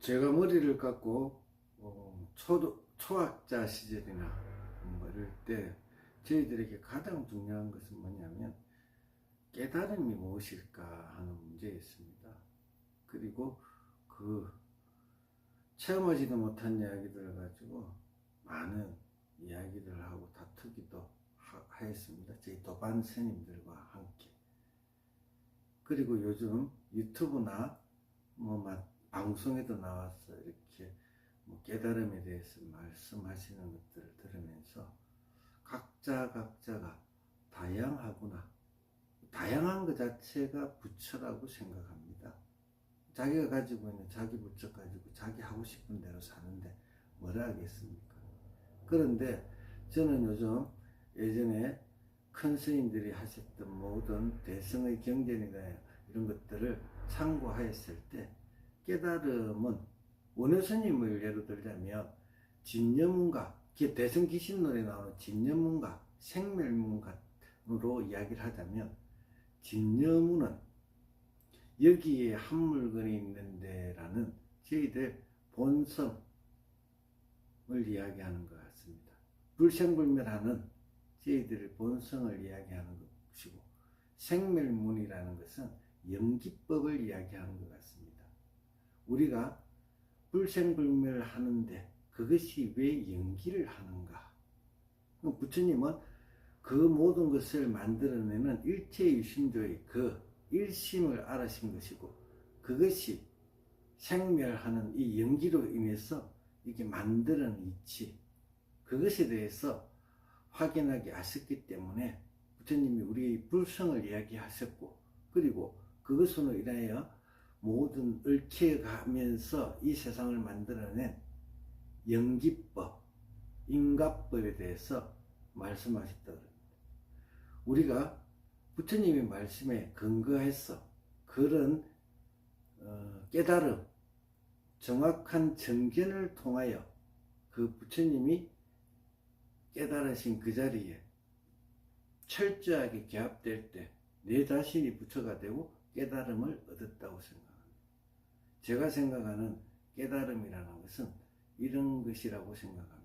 제가 머리를 깎고 어, 초, 초학자 시절이나 뭐 이럴 때 저희들에게 가장 중요한 것은 뭐냐면 깨달음이 무엇일까 하는 문제였습니다. 그리고 그 체험하지도 못한 이야기들을 가지고 많은 이야기를 하고 다투기도 하, 하였습니다. 저희 도반 스님들과 함께. 그리고 요즘 유튜브나 뭐막 방송에도 나와서 이렇게 뭐 깨달음에 대해서 말씀하시는 것들을 들으면서 각자 각자가 다양하구나. 다양한 것 자체가 부처라고 생각합니다. 자기가 가지고 있는 자기 부처 가지고 자기 하고 싶은 대로 사는데 뭐라 하겠습니까? 그런데 저는 요즘 예전에 큰 스님들이 하셨던 모든 대승의 경전이나 이런 것들을 참고하였을 때 깨달음은 원효 스님을 예로 들자면 진여문가 대승 기신론에 나오는 진여문가 생멸문가로 이야기를 하자면 진여문은 여기에 한 물건이 있는데라는 저희들 본성을 이야기하는 것 같습니다. 불생불멸하는 저희들의 본성을 이야기하는 것이고 생멸문이라는 것은 연기법을 이야기하는 것 같습니다. 우리가 불생불멸하는데 그것이 왜 연기를 하는가? 부처님은 그 모든 것을 만들어내는 일체유심조의 그 일심을 알으신 것이고 그것이 생멸하는 이 연기로 인해서 이게 만드는 이치 그것에 대해서 확인하게 하셨기 때문에 부처님이 우리의 불성을 이야기하셨고 그리고 그것으로 인하여 모든 얽혀가면서 이 세상을 만들어낸 연기법, 인가법에 대해서 말씀하셨다 그럽니다. 우리가 부처님의 말씀에 근거해서 그런 어, 깨달음, 정확한 정견을 통하여 그 부처님이 깨달으신 그 자리에 철저하게 개합될 때 내 자신이 부처가 되고 깨달음을 얻었다고 생각합니다. 제가 생각하는 깨달음이라는 것은 이런 것이라고 생각합니다.